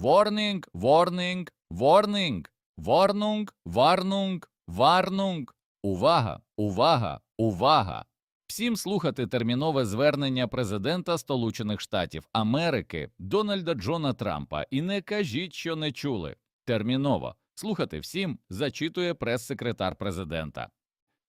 Warning, warning, warning, warnung, warnung, warnung. Увага, увага, увага. Всім слухати термінове звернення президента Сполучених Штатів Америки Дональда Джона Трампа і не кажіть, що не чули. Терміново слухати всім зачитує прес-секретар президента.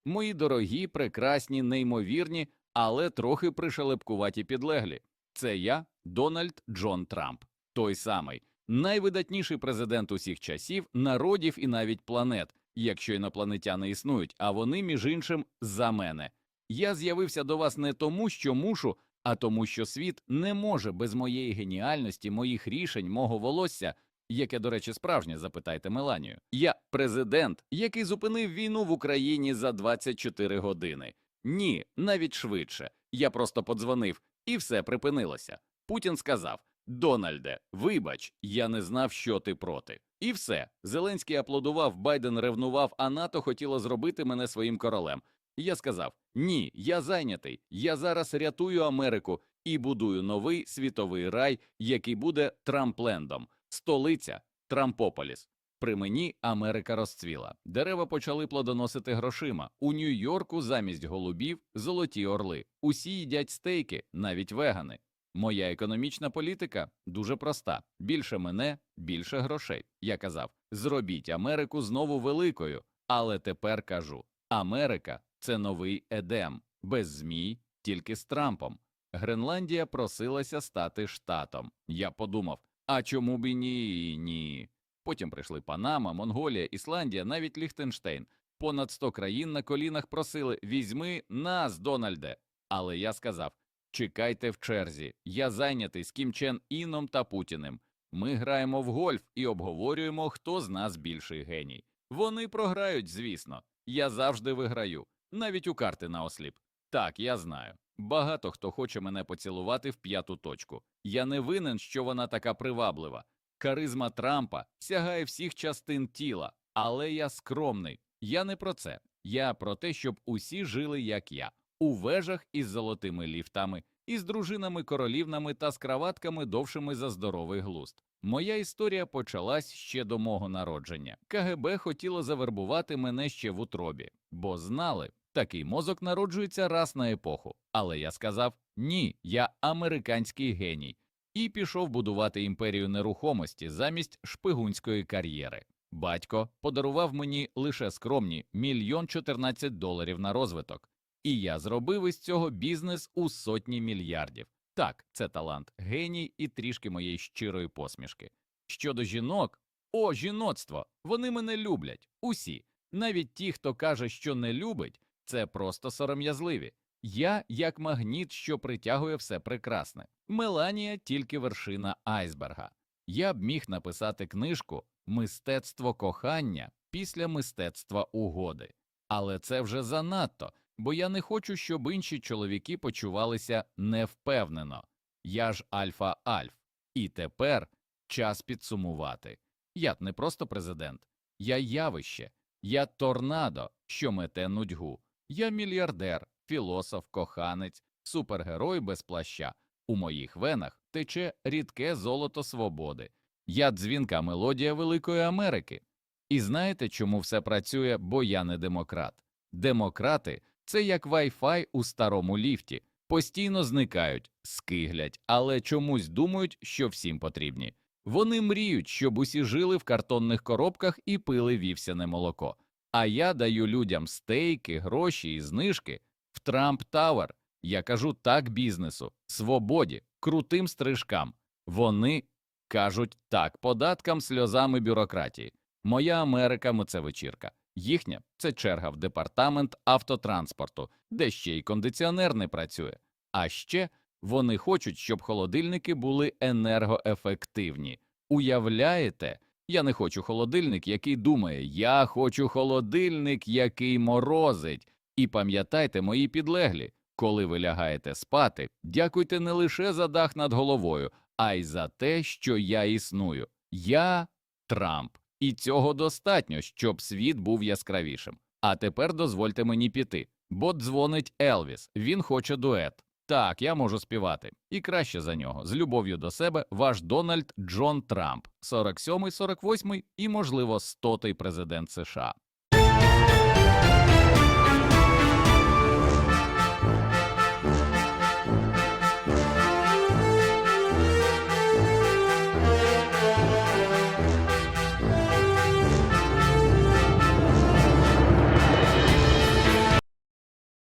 Мої дорогі, прекрасні, неймовірні, але трохи пришелепкуваті підлеглі. Це я, Дональд Джон Трамп, той самий найвидатніший президент усіх часів, народів і навіть планет, якщо інопланетяни існують, а вони, між іншим, за мене. Я з'явився до вас не тому, що мушу, а тому, що світ не може без моєї геніальності, моїх рішень, мого волосся, яке, до речі, справжнє, запитайте Меланію. Я президент, який зупинив війну в Україні за 24 години. Ні, навіть швидше. Я просто подзвонив, і все припинилося. Путін сказав: Дональде, вибач, я не знав, що ти проти. І все. Зеленський аплодував, Байден ревнував, а НАТО хотіло зробити мене своїм королем. Я сказав: Ні, я зайнятий. Я зараз рятую Америку і будую новий світовий рай, який буде Трамплендом, столиця Трампополіс. При мені Америка розцвіла. Дерева почали плодоносити грошима. У Нью-Йорку замість голубів золоті орли. Усі їдять стейки, навіть вегани. Моя економічна політика дуже проста: більше мене, більше грошей. Я казав: зробіть Америку знову великою. Але тепер кажу: Америка це новий Едем, без змій, тільки з Трампом. Гренландія просилася стати штатом. Я подумав: а чому б і ні? Ні. Потім прийшли Панама, Монголія, Ісландія, навіть Ліхтенштейн. Понад 100 країн на колінах просили візьми нас, Дональде. Але я сказав: чекайте в черзі. Я зайнятий з Кім Чен Іном та Путіним. Ми граємо в гольф і обговорюємо, хто з нас більший геній. Вони програють, звісно. Я завжди виграю, навіть у карти на осліп. Так, я знаю. Багато хто хоче мене поцілувати в п'яту точку. Я не винен, що вона така приваблива. Харизма Трампа сягає всіх частин тіла, але я скромний. Я не про це. Я про те, щоб усі жили, як я, у вежах із золотими ліфтами, із дружинами королівнами та з краватками довшими за здоровий глузд. Моя історія почалась ще до мого народження. КГБ хотіло завербувати мене ще в утробі, бо знали, такий мозок народжується раз на епоху. Але я сказав ні, я американський геній і пішов будувати імперію нерухомості замість шпигунської кар'єри. Батько подарував мені лише скромні мільйон чотирнадцять доларів на розвиток, і я зробив із цього бізнес у сотні мільярдів. Так, це талант, геній і трішки моєї щирої посмішки. Щодо жінок, о, жіноцтво, вони мене люблять, усі, навіть ті, хто каже, що не любить, це просто сором'язливі. Я як магніт, що притягує все прекрасне. Меланія тільки вершина айсберга. Я б міг написати книжку Мистецтво кохання після мистецтва угоди, але це вже занадто, бо я не хочу, щоб інші чоловіки почувалися невпевнено. Я ж альфа альф. І тепер час підсумувати. Я не просто президент, я явище, я торнадо, що мете нудьгу, я мільярдер, філософ, коханець, супергерой без плаща. У моїх венах тече рідке золото свободи. Я дзвінка мелодія Великої Америки. І знаєте, чому все працює? Бо я не демократ. Демократи це як Wi-Fi у старому ліфті, постійно зникають, скиглять, але чомусь думають, що всім потрібні. Вони мріють, щоб усі жили в картонних коробках і пили вівсяне молоко. А я даю людям стейки, гроші і знижки в Трамп Тауер. Я кажу так бізнесу, свободі, крутим стрижкам. Вони кажуть так податкам, сльозам і бюрократії. Моя Америка це вечірка. Їхня це черга в департамент автотранспорту, де ще й кондиціонер не працює. А ще вони хочуть, щоб холодильники були енергоефективні. Уявляєте? Я не хочу холодильник, який думає, я хочу холодильник, який морозить. І пам'ятайте, мої підлеглі, коли ви лягаєте спати, дякуйте не лише за дах над головою, а й за те, що я існую. Я Трамп, і цього достатньо, щоб світ був яскравішим. А тепер дозвольте мені піти, бо дзвонить Елвіс, він хоче дует. Так, я можу співати. І краще за нього. З любов'ю до себе, ваш Дональд Джон Трамп, 47-й, 48-й і, можливо, 100-й президент США.